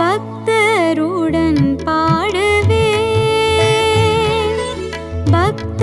பக்தருடன் பாடுவே பக்த